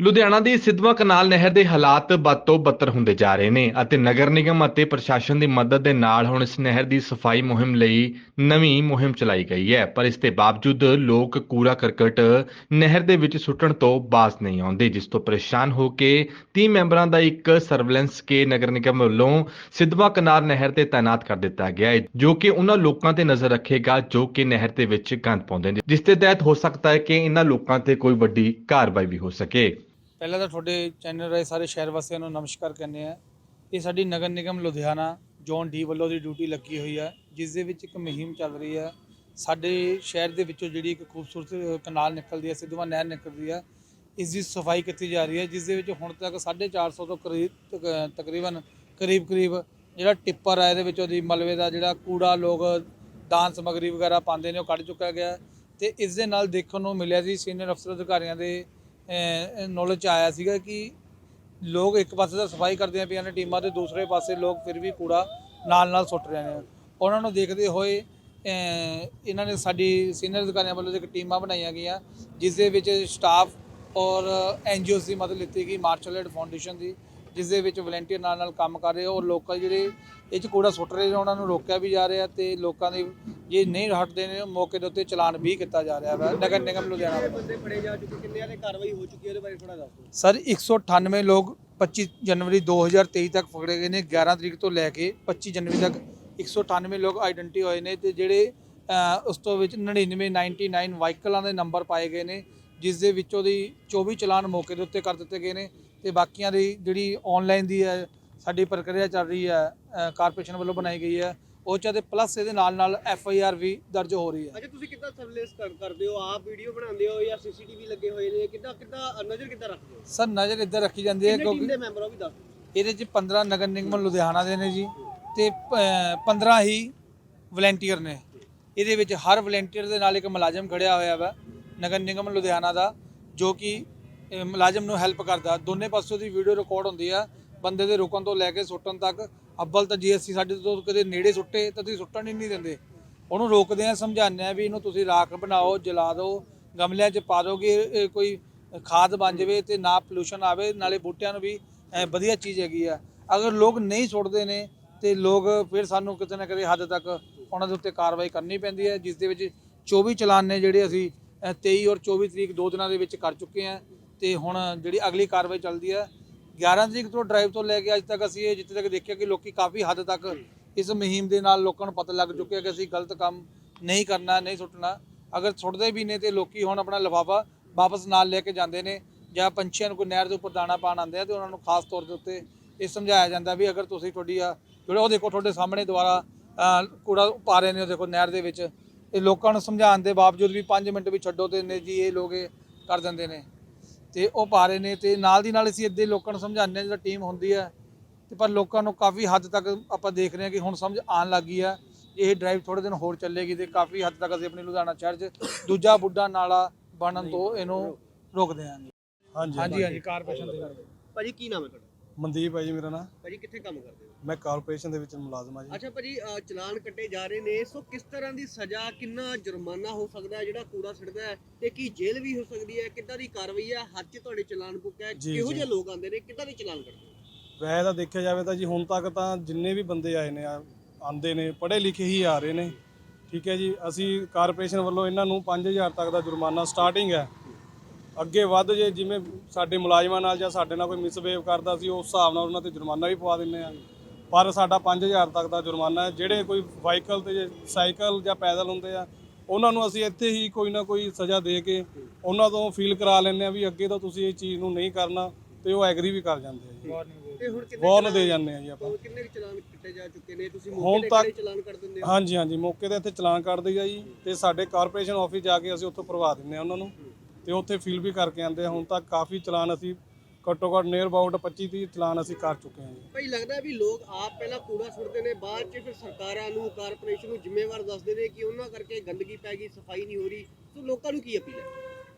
ਲੁਧਿਆਣਾ ਦੀ ਸਿੱਧਵਾਂ ਕਨਾਲ ਨਹਿਰ ਦੇ ਹਾਲਾਤ ਬਦ ਤੋਂ ਬੱਤਰ ਹੁੰਦੇ ਜਾ ਰਹੇ ਨੇ ਅਤੇ ਨਗਰ ਨਿਗਮ ਅਤੇ ਪ੍ਰਸ਼ਾਸਨ ਦੀ ਮਦਦ ਦੇ ਨਾਲ ਹੁਣ ਇਸ ਨਹਿਰ ਦੀ ਸਫ਼ਾਈ ਮੁਹਿੰਮ ਲਈ ਨਵੀਂ ਮੁਹਿੰਮ ਚਲਾਈ ਗਈ ਹੈ, ਪਰ ਇਸ ਦੇ ਬਾਵਜੂਦ ਲੋਕ ਕੂੜਾ ਕਰਕਟ ਨਹਿਰ ਦੇ ਵਿੱਚ ਸੁੱਟਣ ਤੋਂ ਬਾਜ਼ ਨਹੀਂ ਆਉਂਦੇ, ਜਿਸ ਤੋਂ ਪਰੇਸ਼ਾਨ ਹੋ ਕੇ 30 ਮੈਂਬਰਾਂ ਦਾ ਇੱਕ ਸਰਵੇਲੈਂਸ ਕੇ ਨਗਰ ਨਿਗਮ ਵੱਲੋਂ ਸਿੱਧਵਾਂ ਕਨਾਲ ਨਹਿਰ ਤੇ ਤਾਇਨਾਤ ਕਰ ਦਿੱਤਾ ਗਿਆ ਹੈ, ਜੋ ਕਿ ਉਹਨਾਂ ਲੋਕਾਂ ਤੇ ਨਜ਼ਰ ਰੱਖੇਗਾ ਜੋ ਕਿ ਨਹਿਰ ਦੇ ਵਿੱਚ ਗੰਦ ਪਾਉਂਦੇ ਨੇ, ਜਿਸ ਦੇ ਤਹਿਤ ਹੋ ਸਕਦਾ ਹੈ ਕਿ ਇਹਨਾਂ ਲੋਕਾਂ ਤੇ ਕੋਈ ਵੱਡੀ ਕਾਰਵਾਈ ਵੀ ਹੋ ਸਕੇ। ਪਹਿਲਾਂ ਤਾਂ ਤੁਹਾਡੇ ਚੈਨਲ ਰਾਹੀਂ ਸਾਰੇ ਸ਼ਹਿਰ ਵਾਸੀਆਂ ਨੂੰ ਨਮਸਕਾਰ ਕਹਿੰਦੇ ਆ। ਇਹ ਸਾਡੀ ਨਗਰ ਨਿਗਮ ਲੁਧਿਆਣਾ ਜ਼ੋਨ ਡੀ ਵੱਲੋਂ ਦੀ ਡਿਊਟੀ ਲੱਗੀ ਹੋਈ ਹੈ ਜਿਸ ਦੇ ਵਿੱਚ ਇੱਕ ਮੁਹਿੰਮ ਚੱਲ ਰਹੀ ਹੈ ਸਾਡੇ ਸ਼ਹਿਰ ਦੇ ਵਿੱਚੋਂ ਜਿਹੜੀ ਇੱਕ ਖੂਬਸੂਰਤ ਕਨਾਲ ਨਿਕਲਦੀ ਹੈ ਸਿੱਧਵਾਂ ਨਹਿਰ ਨਿਕਲਦੀ ਹੈ ਇਸ ਦੀ ਸਫ਼ਾਈ ਕੀਤੀ ਜਾ ਰਹੀ ਹੈ ਜਿਸ ਦੇ ਵਿੱਚ ਹੁਣ ਤੱਕ 450 ਤੋਂ ਕਰੀਬ, ਤਕ- ਤਕਰੀਬਨ ਕਰੀਬ ਕਰੀਬ ਜਿਹੜਾ ਟਿੱਪਰ ਹੈ ਇਹਦੇ ਵਿੱਚ ਉਹਦੀ ਮਲਵੇ ਦਾ ਜਿਹੜਾ ਕੂੜਾ, ਲੋਕ ਦਾਨ ਸਮਗਰੀ ਵਗੈਰਾ ਪਾਉਂਦੇ ਨੇ, ਉਹ ਕੱਢ ਚੁੱਕਿਆ ਗਿਆ। ਹੈ ਤੇ ਇਸ ਦੇ ਨਾਲ ਦੇਖਣ ਨੂੰ ਮਿਲਿਆ ਸੀ ਸੀਨੀਅਰ ਅਫਸਰ ਅਧਿਕਾਰੀਆਂ ਦੇ ਨੌਲੇਜ ਆਇਆ ਸੀਗਾ ਕਿ ਲੋਕ ਇੱਕ ਪਾਸੇ ਤਾਂ ਸਫ਼ਾਈ ਕਰਦੀਆਂ ਪਈਆਂ ਨੇ ਟੀਮਾਂ ਤੇ ਦੂਸਰੇ ਪਾਸੇ ਲੋਕ ਫਿਰ ਵੀ ਕੂੜਾ ਨਾਲ ਨਾਲ ਸੁੱਟ ਰਹੇ ਨੇ। ਉਹਨਾਂ ਨੂੰ ਦੇਖਦੇ ਹੋਏ ਇਹਨਾਂ ਨੇ ਸਾਡੀ ਸੀਨੀਅਰ ਅਧਿਕਾਰੀਆਂ ਵੱਲੋਂ ਇੱਕ ਟੀਮਾਂ ਬਣਾਈਆਂ ਗਈਆਂ, ਜਿਸ ਦੇ ਵਿੱਚ ਸਟਾਫ ਔਰ ਐਨਜੀਓਸ ਦੀ ਮਦਦ ਲਿੱਤੀ ਗਈ ਮਾਰਸ਼ਲ ਏਡ ਫਾਊਂਡੇਸ਼ਨ ਦੀ। ਜਿਸ ਦੇ ਵਿੱਚ ਵਲੰਟੀਅਰ ਨਾਲ ਨਾਲ ਕੰਮ ਕਰ ਰਹੇ ਔਰ ਲੋਕਾਂ ਜਿਹੜੇ ਇਹ 'ਚ ਕੂੜਾ ਸੁੱਟ ਰਹੇ ਨੇ ਉਹਨਾਂ ਨੂੰ ਰੋਕਿਆ ਵੀ ਜਾ ਰਿਹਾ ਤੇ ਲੋਕਾਂ ਦੇ ਜੇ ਨਹੀਂ ਹਟਦੇ ਨੇ ਮੌਕੇ ਦੇ ਉੱਤੇ ਚਲਾਨ ਵੀ ਕੀਤਾ ਜਾ ਰਿਹਾ ਹੈ ਨਗਰ ਨਿਗਮ ਲੁਧਿਆਣਾ ਵੱਲੋਂ। ਬੰਦੇ ਫੜੇ ਜਾ ਚੁੱਕੇ ਕਿੰਨਿਆਂ ਦੇ ਕਾਰਵਾਈ ਹੋ ਚੁੱਕੀ ਹੈ ਉਹਦੇ ਬਾਰੇ ਥੋੜਾ ਦੱਸ ਦਿਓ। ਸਰ 198 ਲੋਕ 25 ਜਨਵਰੀ 2023 ਤੱਕ ਫੜੇ ਗਏ ਨੇ 11 ਤਰੀਕ ਤੋਂ ਲੈ ਕੇ 25 ਜਨਵਰੀ ਤੱਕ 198 ਲੋਕ ਆਇਡੈਂਟੀ ਹੋਏ ਨੇ ਤੇ ਜਿਹੜੇ ਉਸ ਤੋਂ ਵਿੱਚ 99 99 ਵਾਹੀਕਲਾਂ ਦੇ ਨੰਬਰ ਪਾਏ ਗਏ ਨੇ ਜਿਸ ਦੇ ਵਿੱਚੋਂ ਦੀ 24 ਚਲਾਨ ਮੌਕੇ ਦੇ ਉੱਤੇ ਕਰ ਦਿੱਤੇ ਗਏ ਨੇ। ਤੇ ਬਾਕੀਆਂ ਦੀ ਜਿਹੜੀ ਆਨਲਾਈਨ ਦੀ ਹੈ ਸਾਡੀ ਪ੍ਰਕਿਰਿਆ ਚੱਲ ਰਹੀ ਹੈ ਕਾਰਪੋਰੇਸ਼ਨ ਵੱਲੋਂ ਬਣਾਈ ਗਈ ਹੈ ਉਹ ਚ ਤੇ ਪਲੱਸ ਇਹਦੇ ਨਾਲ ਨਾਲ ਐਫ ਆਈ ਆਰ ਵੀ ਦਰਜ ਹੋ ਰਹੀ ਹੈ। ਅੱਛਾ ਤੁਸੀਂ ਕਿੱਦਾਂ ਸਰਵੇਲੈਂਸ ਕਰਦੇ ਹੋ? ਆਪ ਵੀਡੀਓ ਬਣਾਉਂਦੇ ਹੋ ਜਾਂ ਸੀਸੀਟੀਵੀ ਲੱਗੇ ਹੋਏ ਨੇ? ਕਿੱਦਾਂ ਕਿੱਦਾਂ ਨਜ਼ਰ ਕਿੱਦਾਂ ਰੱਖਦੇ ਹੋ? ਸਰ ਨਜ਼ਰ ਇੱਧਰ ਰੱਖੀ ਜਾਂਦੀ ਹੈ ਕਿੰਨੇ ਕਿਉਂਕਿ ਦੇ ਮੈਂਬਰ ਉਹ ਵੀ ਦੱਸ ਦਿਓ। ਇਹਦੇ ਚ 15 ਨਗਰ ਨਿਗਮ ਲੁਧਿਆਣਾ ਦੇ ਨੇ ਜੀ ਤੇ ਅਹ, 15 ਹੀ ਵਲੰਟੀਅਰ ਨੇ। ਇਹਦੇ ਵਿੱਚ ਹਰ ਵਲੰਟੀਅਰ ਦੇ ਨਾਲ ਇੱਕ ਮੁਲਾਜ਼ਮ ਖੜਿਆ ਹੋਇਆ ਵਾ ਨਗਰ ਨਿਗਮ ਲੁਧਿਆਣਾ ਦਾ ਜੋ ਕਿ ਅਹ, ਮੁਲਾਜ਼ਮ ਨੂੰ ਹੈਲਪ ਕਰਦਾ। ਦੋਨੇ ਪਾਸੋਂ ਦੀ ਵੀਡੀਓ ਰਿਕਾਰਡ ਹੁੰਦੀ ਆ। ਬੰਦੇ ਦੇ ਰੁਕਣ ਤੋਂ ਲੈ ਕੇ ਸੁੱਟਣ ਤੱਕ। ਅੱਬਲ ਤਾਂ ਜੇ ਅਸੀਂ ਸਾਡੇ ਤੋਂ ਕਦੇ ਨੇੜੇ ਸੁੱਟੇ ਤਾਂ ਤੁਸੀਂ ਸੁੱਟਣ ਹੀ ਨਹੀਂ ਦਿੰਦੇ। ਉਹਨੂੰ ਰੋਕਦੇ ਆ ਸਮਝਾਉਂਦੇ ਆ ਵੀ ਇਹਨੂੰ ਤੁਸੀਂ ਰਾਖ ਬਣਾਓ ਜਲਾ ਦਿਓ ਗਮਲਿਆਂ 'ਚ ਪਾ ਦੋਗੇ ਇਹ ਕੋਈ ਖਾਦ ਬਣ ਜਾਵੇ ਤੇ ਨਾ ਪੋਲੂਸ਼ਨ ਆਵੇ ਨਾਲੇ ਬੂਟਿਆਂ ਨੂੰ ਵੀ ਵਧੀਆ ਚੀਜ਼ ਹੈਗੀ ਆ। ਅਗਰ ਲੋਕ ਨਹੀਂ ਸੁੱਟਦੇ ਨੇ ਤੇ ਲੋਕ ਫਿਰ ਸਾਨੂੰ ਕਿਤੇ ਨਾ ਕਿਤੇ ਹੱਦ ਤੱਕ ਉਹਨਾਂ ਦੇ ਉੱਤੇ ਕਾਰਵਾਈ ਕਰਨੀ ਪੈਂਦੀ ਹੈ ਜਿਸ ਦੇ ਵਿੱਚ 24 ਚਲਾਨ ਨੇ ਜਿਹੜੇ ਅਸੀਂ ਅਹ, 23 ਔਰ 24 ਤਰੀਕ ਦੋ ਦਿਨਾਂ ਦੇ ਵਿੱਚ ਕਰ ਚੁੱਕੇ ਹਾਂ। ਤੇ ਹੁਣ ਜਿਹੜੀ ਅਗਲੀ ਕਾਰਵਾਈ ਚੱਲਦੀ ਹੈ 11 ਤਰੀਕ ਤੋਂ ਡਰਾਈਵ ਤੋਂ ਲੈ ਕੇ ਅੱਜ ਤੱਕ ਅਸੀਂ ਇਹ ਜਿੱਥੇ ਤੱਕ ਦੇਖਿਆ ਕਿ ਲੋਕੀ ਕਾਫੀ ਹੱਦ ਤੱਕ ਇਸ ਮੁਹਿੰਮ ਦੇ ਨਾਲ ਲੋਕਾਂ ਨੂੰ ਪਤਾ ਲੱਗ ਚੁੱਕਿਆ ਕਿ ਅਸੀਂ ਗਲਤ ਕੰਮ ਨਹੀਂ ਕਰਨਾ, ਨਹੀਂ ਸੁੱਟਣਾ। ਅਗਰ ਸੁੱਟਦੇ ਵੀ ਨੇ ਤੇ ਲੋਕੀ ਹੁਣ ਆਪਣਾ ਲਿਫਾਫਾ ਵਾਪਸ ਨਾਲ ਲੈ ਕੇ ਜਾਂਦੇ ਨੇ ਜਾਂ ਪੰਛੀਆਂ ਨੂੰ ਕੋਈ ਨਹਿਰ ਦੇ ਉੱਪਰ ਦਾਣਾ ਪਾਣ ਆਉਂਦੇ ਆ ਤੇ ਉਹਨਾਂ ਨੂੰ ਖਾਸ ਤੌਰ ਦੇ ਉੱਤੇ ਇਹ ਸਮਝਾਇਆ ਜਾਂਦਾ ਵੀ ਅਗਰ ਤੁਸੀਂ ਤੁਹਾਡੀ ਆ ਜਿਹੜੇ ਉਹ ਦੇਖੋ ਤੁਹਾਡੇ ਸਾਹਮਣੇ ਦੁਆਰਾ ਕੂੜਾ ਪਾ ਰਹੇ ਨੇ ਉਹ ਦੇਖੋ ਨਹਿਰ ਦੇ ਵਿੱਚ। ਇਹ ਲੋਕਾਂ ਨੂੰ ਸਮਝਾਉਣ ਦੇ ਬਾਵਜੂਦ ਵੀ 5 ਮਿੰਟ ਵੀ ਛੱਡੋ ਤੇ ਨੇ ਜੀ ਇਹ ਲੋਕ ਇਹ ਕਰ ਦਿੰਦੇ ਨੇ। ਤੇ ਉਹ ਪਾ ਰਹੇ ਨੇ ਤੇ ਨਾਲ ਦੀ ਨਾਲ ਅਸੀਂ ਇੱਦੇ ਲੋਕਾਂ ਨੂੰ ਸਮਝਾਉਂਦੇ ਹਾਂ ਜਿਹੜਾ ਟੀਮ ਹੁੰਦੀ ਹੈ ਤੇ ਪਰ ਲੋਕਾਂ ਨੂੰ ਕਾਫੀ ਹੱਦ ਤੱਕ ਆਪਾਂ ਦੇਖ ਰਹੇ ਹਾਂ ਕਿ ਹੁਣ ਸਮਝ ਆਉਣ ਲੱਗੀ ਆ ਇਹ ਡਰਾਈਵ ਥੋੜੇ ਦਿਨ ਹੋਰ ਚੱਲੇਗੀ ਤੇ ਕਾਫੀ ਹੱਦ ਤੱਕ ਅਸੀਂ ਆਪਣੀ ਲੁਧਿਆਣਾ ਸ਼ਹਿਰ 'ਚ ਦੂਜਾ ਬੁੱਢਾ ਨਾਲਾ ਬਣਨ ਤੋਂ ਇਹਨੂੰ ਰੋਕਦੇ ਹਾਂ ਹਾਂਜੀ ਹਾਂਜੀ ਹਾਂਜੀ। ਕਾਰਪੋਰੇਸ਼ਨ ਦੇ ਕਰਕੇ ਭਾਜੀ ਕੀ ਨਾਮ ਹੈ ਤੁਹਾਡਾ? ਮਨਦੀਪ ਹੈ ਜੀ ਮੇਰਾ ਨਾਮ। ਭਾਜੀ ਕਿੱਥੇ ਕੰਮ ਕਰਦੇ ਹੋ? ਮੈਂ ਕਾਰਪੋਰੇਸ਼ਨ ਦੇ ਵਿੱਚ ਮੁਲਾਜ਼ਮ ਹਾਂ ਜੀ। ਅੱਛਾ ਭਾਜੀ ਚਲਾਨ ਕੱਟੇ ਜਾ ਰਹੇ ਨੇ ਸੋ ਕਿਸ ਤਰ੍ਹਾਂ ਦੀ ਸਜ਼ਾ ਕਿੰਨਾ ਜੁਰਮਾਨਾ ਹੋ ਸਕਦਾ ਹੈ ਜਿਹੜਾ ਕੂੜਾ ਸਿੱਟਦਾ ਹੈ ਤੇ ਕੀ ਜੇਲ੍ਹ ਵੀ ਹੋ ਸਕਦੀ ਹੈ ਕਿੱਦਾਂ ਦੀ ਕਾਰਵਾਈ ਹੈ ਹੱਥ 'ਚ ਤੁਹਾਡੇ ਚਲਾਨ ਬੁੱਕ ਹੈ ਜੀ, ਕਿਹੋ ਜੀ। ਜਿਹੇ ਲੋਕ ਆਉਂਦੇ ਨੇ ਕਿੱਦਾਂ ਦੇ ਚਲਾਨ ਕੱਟਦੇ ਹੋ ਵੈਸੇ ਤਾਂ ਦੇਖਿਆ ਜਾਵੇ ਤਾਂ ਜੀ ਹੁਣ ਤੱਕ ਤਾਂ ਜਿੰਨੇ ਵੀ ਬੰਦੇ ਆਏ ਨੇ ਆ- ਆਉਂਦੇ ਨੇ ਪੜ੍ਹੇ ਲਿਖੇ ਹੀ ਆ ਰਹੇ ਨੇ। ਠੀਕ ਹੈ ਜੀ ਅਸੀਂ ਕਾਰਪੋਰੇਸ਼ਨ ਵੱਲੋਂ ਇਹਨਾਂ ਨੂੰ 5000 ਤੱਕ ਦਾ ਜੁਰਮਾਨਾ ਸਟਾਰਟਿੰਗ ਹੈ। ਅੱਗੇ ਵੱਧ ਜੇ ਜਿਵੇਂ ਸਾਡੇ ਮੁਲਾਜ਼ਮਾਂ ਨਾਲ ਜਾਂ ਸਾਡੇ ਨਾਲ ਕੋਈ ਮਿਸਬਿਹੇਵ ਕਰਦਾ ਸੀ ਉਸ ਹਿਸਾਬ ਨਾਲ ਉਹਨਾਂ ਤੇ ਜੁਰਮਾਨਾ ਵੀ ਪਵਾ ਦਿੰਦੇ ਆ ਪਰ ਸਾਡਾ 5000 ਤੱਕ ਦਾ ਜੁਰਮਾਨਾ ਹੈ ਜਿਹੜੇ ਕੋਈ ਵਾਹੀਕਲ ਤੇ ਜੇ ਸਾਈਕਲ ਜਾਂ ਪੈਦਲ ਹੁੰਦੇ ਆ ਉਹਨਾਂ ਨੂੰ ਅਸੀਂ ਇੱਥੇ ਹੀ ਕੋਈ ਨਾ ਕੋਈ ਸਜ਼ਾ ਦੇ ਕੇ ਉਹਨਾਂ ਤੋਂ ਫੀਲ ਕਰਾ ਲੈਂਦੇ ਆ ਵੀ ਅੱਗੇ ਤੋਂ ਤੁਸੀਂ ਇਹ ਚੀਜ਼ ਨੂੰ ਨਹੀਂ ਕਰਨਾ ਤੇ ਉਹ ਐਗਰੀ ਵੀ ਕਰ ਜਾਂਦੇ ਆ ਜੀ। ਵਾਰਨ ਦੇ ਜਾਂਦੇ ਆ ਜੀ ਆਪਾਂ। ਕਿੰਨੇ ਕੁ ਚਲਾਨ ਕੱਟੇ ਜਾ ਚੁੱਕੇ ਨੇ? ਤੁਸੀਂ ਮੌਕੇ ਤੇ ਚਲਾਨ ਕੱਟ ਦਿੰਦੇ ਹੋ? ਹਾਂਜੀ ਹਾਂਜੀ ਮੌਕੇ ਤੇ ਇੱਥੇ ਚਲਾਨ ਕੱਢ ਦਈਦਾ ਜੀ ਤੇ ਸਾਡੇ ਕਾਰਪੋਰੇਸ਼ਨ ਆਫਿਸ ਜਾ ਕੇ ਅਸੀਂ ਉੱਥੋਂ ਭਰਵਾ ਦਿੰਦੇ ਆ ਉਹਨਾਂ ਨੂੰ। ਤੇ ਉੱਥੇ ਫੀਲ ਵੀ ਕਰਕੇ ਆਉਂਦੇ ਆ। ਹੁਣ ਤੱਕ ਕਾਫੀ ਚਲਾਨ ਅਸੀਂ ਘੱਟੋ ਘੱਟ ਨੀਅਰ ਅਬਾਊਟ 25 30 ਚਲਾਨ ਅਸੀਂ ਕਰ ਚੁੱਕੇ ਹਾਂ ਜੀ। ਭਾਈ ਲੱਗਦਾ ਵੀ ਲੋਕ ਆਪ ਪਹਿਲਾਂ ਕੂੜਾ ਸੁੱਟਦੇ ਨੇ ਬਾਅਦ 'ਚ ਫਿਰ ਸਰਕਾਰਾਂ ਨੂੰ ਕਾਰਪੋਰੇਸ਼ਨ ਨੂੰ ਜ਼ਿੰਮੇਵਾਰ ਦੱਸਦੇ ਨੇ ਕਿ ਉਹਨਾਂ ਕਰਕੇ ਗੰਦਗੀ ਪੈ ਗਈ ਸਫ਼ਾਈ ਨਹੀਂ ਹੋ ਰਹੀ। ਸੋ ਲੋਕਾਂ ਨੂੰ ਕੀ ਅਪੀਲ ਹੈ?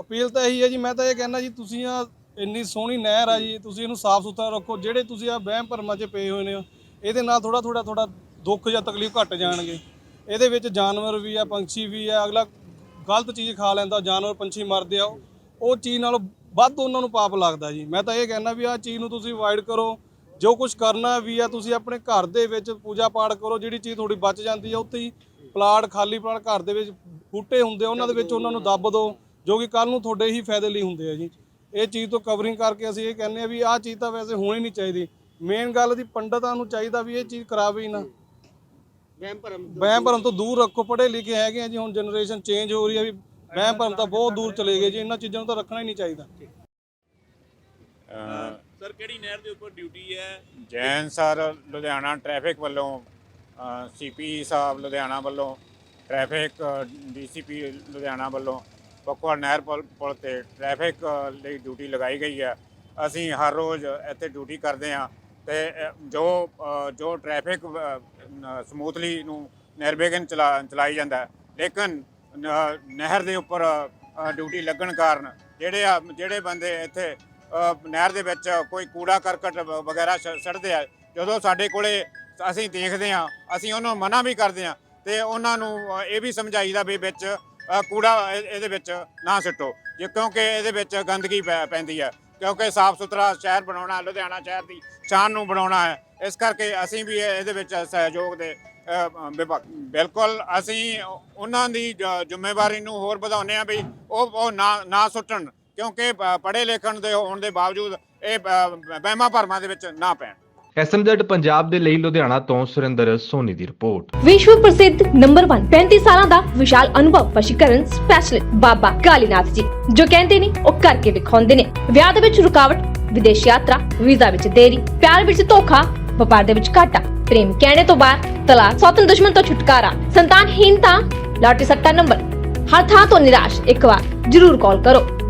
ਅਪੀਲ ਤਾਂ ਇਹੀ ਹੈ ਜੀ ਮੈਂ ਤਾਂ ਇਹ ਕਹਿੰਦਾ ਜੀ ਤੁਸੀਂ ਆ ਇੰਨੀ ਸੋਹਣੀ ਨਹਿਰ ਆ ਜੀ ਤੁਸੀਂ ਇਹਨੂੰ ਸਾਫ਼ ਸੁਥਰਾ ਰੱਖੋ। ਜਿਹੜੇ ਤੁਸੀਂ ਆ ਵਹਿਮ ਭਰਮਾਂ 'ਚ ਪਏ ਹੋਏ ਨੇ ਇਹਦੇ ਨਾਲ ਥੋੜਾ ਥੋੜਾ ਥੋੜਾ ਦੁੱਖ ਜਾਂ ਤਕਲੀਫ ਘਟ ਜਾਣਗੇ। ਇਹਦੇ ਵਿੱਚ ਜਾਨਵਰ ਵੀ ਆ ਪੰਛੀ ਵੀ ਆ ਅਗਲਾ ਗਲਤ ਚੀਜ਼ ਖਾ ਲੈਂਦਾ ਜਾਨਵਰ ਪੰਛੀ ਮਰਦੇ ਆ ਉਹ। ਚੀਜ਼ ਨਾਲ ਵੱਧ ਉਹਨਾਂ ਨੂੰ ਪਾਪ ਲੱਗਦਾ ਜੀ। ਮੈਂ ਤਾਂ ਇਹ ਕਹਿੰਦਾ ਵੀ ਆਹ ਚੀਜ਼ ਨੂੰ ਤੁਸੀਂ ਅਵਾਇਡ ਕਰੋ। ਜੋ ਕੁਝ ਕਰਨਾ ਵੀ ਆ ਤੁਸੀਂ ਆਪਣੇ ਘਰ ਦੇ ਵਿੱਚ ਪੂਜਾ ਪਾਠ ਕਰੋ। ਜਿਹੜੀ ਚੀਜ਼ ਤੁਹਾਡੀ ਬਚ ਜਾਂਦੀ ਆ ਉੱਥੇ ਹੀ ਪਲਾਟ ਖਾਲੀ ਪਲਾਟ ਘਰ ਦੇ ਵਿੱਚ ਬੂਟੇ ਹੁੰਦੇ ਆ, ਉਹਨਾਂ ਦੇ ਵਿੱਚ ਉਹਨਾਂ ਨੂੰ ਦੱਬ ਦਿਓ ਜੋ ਕਿ ਕੱਲ ਨੂੰ ਤੁਹਾਡੇ ਹੀ ਫਾਇਦੇ ਲਈ ਹੁੰਦੇ ਆ ਜੀ। ਇਹ ਚੀਜ਼ ਤੋਂ ਕਵਰਿੰਗ ਕਰਕੇ ਅਸੀਂ ਇਹ ਕਹਿੰਦੇ ਆ ਵੀ ਆਹ ਚੀਜ਼ ਤਾਂ ਵੈਸੇ ਹੋਣੀ ਨਹੀਂ ਚਾਹੀਦੀ। ਮੇਨ ਗੱਲ ਦੀ ਪੰਡਤਾਂ ਨੂੰ ਚਾਹੀਦਾ ਵੀ ਇਹ ਚੀਜ਼ ਕਰਾਵੇ ਹੀ ਨਾ। ਵਹਿਮ ਭਰਮ ਤੋਂ ਵਹਿਮ ਭਰਮ ਤੋਂ ਦੂਰ ਰੱਖੋ ਪੜ੍ਹੇ ਲਿਖੇ ਹੈਗੇ ਆ ਜੀ ਹੁਣ ਜਨਰੇਸ਼ਨ ਚੇਂਜ ਹੋ ਰਹੀ ਹੈ ਵੀ ਵਹਿਮ ਭਰਮ ਤਾਂ ਬਹੁਤ ਦੂਰ ਚਲੇ ਗਏ ਜੀ ਇਹਨਾਂ ਚੀਜ਼ਾਂ ਨੂੰ ਤਾਂ ਰੱਖਣਾ ਹੀ ਨਹੀਂ ਚਾਹੀਦਾ। ਸਰ ਕਿਹੜੀ ਨਹਿਰ ਦੇ ਉੱਪਰ ਡਿਊਟੀ ਹੈ? ਜੈਨ ਸਰ ਲੁਧਿਆਣਾ ਟ੍ਰੈਫਿਕ ਵੱਲੋਂ ਸੀਪੀ ਸਾਹਿਬ ਲੁਧਿਆਣਾ ਵੱਲੋਂ ਟ੍ਰੈਫਿਕ ਡੀਸੀਪੀ ਲੁਧਿਆਣਾ ਵੱਲੋਂ ਪਕਵਾ ਨਹਿਰ ਪੁਲ ਪੁਲ ਤੇ ਟ੍ਰੈਫਿਕ ਲਈ ਡਿਊਟੀ ਲਗਾਈ ਗਈ ਹੈ ਅਸੀਂ ਹਰ ਰੋਜ਼ ਇੱਥੇ ਡਿਊਟੀ ਕਰਦੇ ਹਾਂ। ਤੇ ਜੋ ਜੋ ਟ੍ਰੈਫਿਕ ਸਮੂਥਲੀ ਨੂੰ ਨਿਰਵਿਘਨ ਚਲਾ, ਚਲਾਈ ਜਾਂਦਾ ਲੇਕਿਨ ਨਹਿਰ ਦੇ ਉੱਪਰ ਡਿਊਟੀ ਲੱਗਣ ਕਾਰਨ ਜਿਹੜੇ ਆ, ਜਿਹੜੇ ਬੰਦੇ ਇੱਥੇ ਨਹਿਰ ਦੇ ਵਿੱਚ ਕੋਈ ਕੂੜਾ ਕਰਕਟ ਵ- ਵਗੈਰਾ ਸ- ਸੜਦੇ ਆ, ਜਦੋਂ ਸਾਡੇ ਕੋਲੇ ਅਸੀਂ ਦੇਖਦੇ ਆ ਅਸੀਂ ਉਹਨਾਂ ਨੂੰ ਮਨਾ ਵੀ ਕਰਦੇ ਆ ਤੇ ਉਹਨਾਂ ਨੂੰ ਇਹ ਵੀ ਸਮਝਾਈਦਾ ਵੀ ਵਿੱਚ ਕੂੜਾ ਇਹਦੇ ਵਿੱਚ ਨਾ ਸਿੱਟੋ, ਜੇ ਕਿਉਂਕਿ ਇਹਦੇ ਵਿੱਚ ਗੰਦਗੀ ਪੈ- ਪੈਂਦੀ ਹੈ। ਕਿਉਂਕਿ ਸਾਫ਼ ਸੁਥਰਾ ਸ਼ਹਿਰ ਬਣਾਉਣਾ, ਲੁਧਿਆਣਾ ਸ਼ਹਿਰ ਦੀ ਸ਼ਾਨ ਨੂੰ ਬਣਾਉਣਾ ਹੈ। ਇਸ ਕਰਕੇ ਅਸੀਂ ਵੀ ਇਹਦੇ ਵਿੱਚ ਸਹਿਯੋਗ ਦੇ ਬਿਲਕੁਲ ਅਸੀਂ ਉਹਨਾਂ ਦੀ ਜ- ਜ਼ਿੰਮੇਵਾਰੀ ਨੂੰ ਹੋਰ ਵਧਾਉਂਦੇ ਆ ਵੀ ਉਹ ਉਹ ਨਾ ਸੁੱਟਣ। ਕਿਉਂਕਿ ਪੜ੍ਹੇ ਲਿਖਣ ਦੇ ਹੋਣ ਦੇ ਬਾਵਜੂਦ ਇਹ ਵਹਿਮਾਂ ਭਰਮਾਂ ਦੇ ਵਿੱਚ ਨਾ ਪੈਣ। ਐਸਐਮਜ਼ੈਡ ਪੰਜਾਬ ਦੇ ਲਈ ਲੁਧਿਆਣਾ ਤੋਂ ਸੁਰਿੰਦਰ ਸੋਨੀ ਦੀ ਰਿਪੋਰਟ। ਵਿਸ਼ਵ ਪ੍ਰਸਿੱਧ ਨੰਬਰ 1 35 ਸਾਲਾਂ ਦਾ ਵਿਸ਼ਾਲ ਅਨੁਭਵ ਵਸ਼ੀਕਰਨ ਸਪੈਸ਼ਲਿਸਟ ਬਾਬਾ ਕਾਲੀਨਾਥ ਜੀ, ਜੋ ਕਹਿੰਦੇ ਨੇ ਉਹ ਕਰਕੇ ਵਿਖਾਉਂਦੇ ਨੇ। ਵਿਆਹ ਦੇ ਵਿੱਚ ਰੁਕਾਵਟ, ਵਿਦੇਸ਼ ਯਾਤਰਾ, ਵੀਜ਼ਾ ਵਿੱਚ ਦੇਰੀ, ਪਿਆਰ ਵਿੱਚ ਧੋਖਾ, ਵਪਾਰ ਦੇ ਵਿੱਚ ਘਾਟਾ, ਪ੍ਰੇਮ ਕਹਿਣੇ ਤੋਂ ਬਾਅਦ ਤਲਾਕ ਸੌਤਨ ਦੁਸ਼ਮਣ ਤੋਂ ਛੁਟਕਾਰਾ ਸੰਤਾਨਹੀਨਤਾ ਲਾਟਰੀ ਸੱਟਾ ਨੰਬਰ। ਹਰ ਥਾਂ ਤੋਂ ਨਿਰਾਸ਼, ਇੱਕ ਵਾਰ ਜ਼ਰੂਰ ਕਾਲ ਕਰੋ।